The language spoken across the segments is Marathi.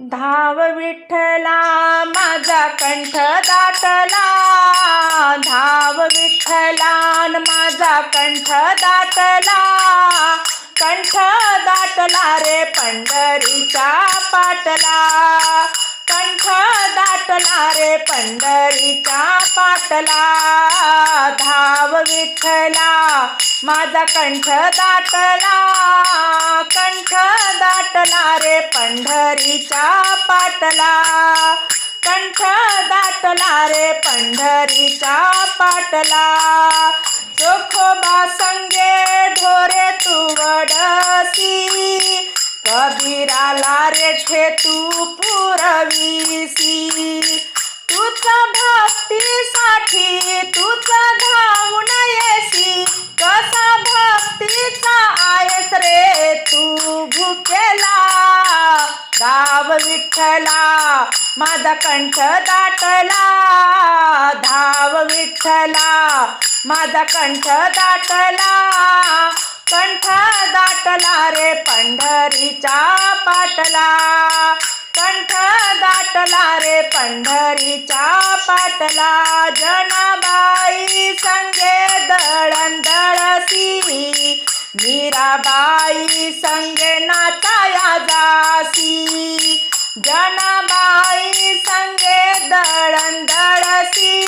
धाव विठ्ठला माझा कंठ दाटला. धाव विठ्ठलान माझा कंठ दाटला. कंठ दाटला रे पंढरीचा पाटला. कंठ दाटला रे पंढरीचा पाटला. धाव विठ्ठला माझा कंठ दाटला. कंठ दाटला रे पंढरीचा पाटला. कंठ दाटला रे पंढरीचा पाटला. चोखोबा संगे ढोरे तू वडसी कबीराला रेठे तू पुरवीसी. तुझा भक्तीसाठी तुझा धावून येसी. कसा भक्तीचा आयस रे तू? भुकेला विठ्ठला माझा कंठ दाटला. धाव विठ्ठला माझा कंठ दाटला. कंठ दाटला रे पंढरीचा पाटला. कंठ दाटला रे पंढरीचा पाटला. जनाबाई संगे दळण दळसी मीराबाई संगे नाचाया जासी. जनाबाई संगे दळण दळसी.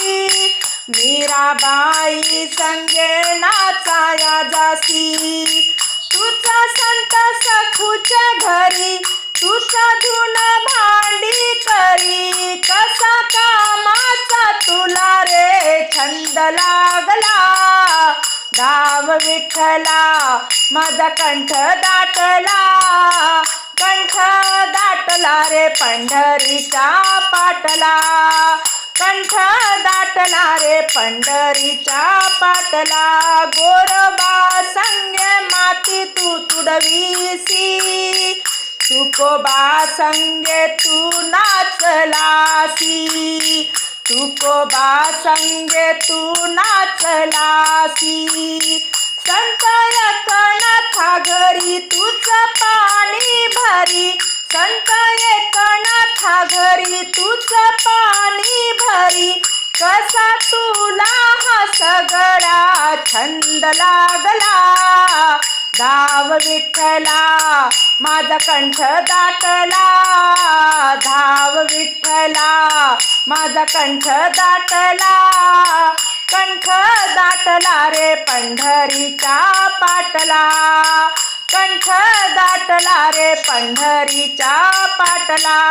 मीराबाई संगे नाचाया जासी. तुझा संत सखूच्या घरी तू साधून भांडी करी कसा कामाचा तुला रे छंद लागला. धाव विठ्ठला माझा कंठ दाटला. कंठ दाटला रे पंढरीचा पाटला. कंठ दाटला रे पंढरीचा पाटला. गोरबा संगे माती तू तुडवीसी तुकोबा संगे तू नाचलासी तुकोबा संगे तू नाचलासी संत एकनाथा घरी तुझं पा कसा तुला हा सगळा छंद लागला? धाव विठ्ठला माझा कंठ दाटला. धाव विठ्ठला माझा कंठ दाटला. कंठ दाटला रे पंढरीचा पाटला. कंठ दाटला रे पंढरीचा पाटला.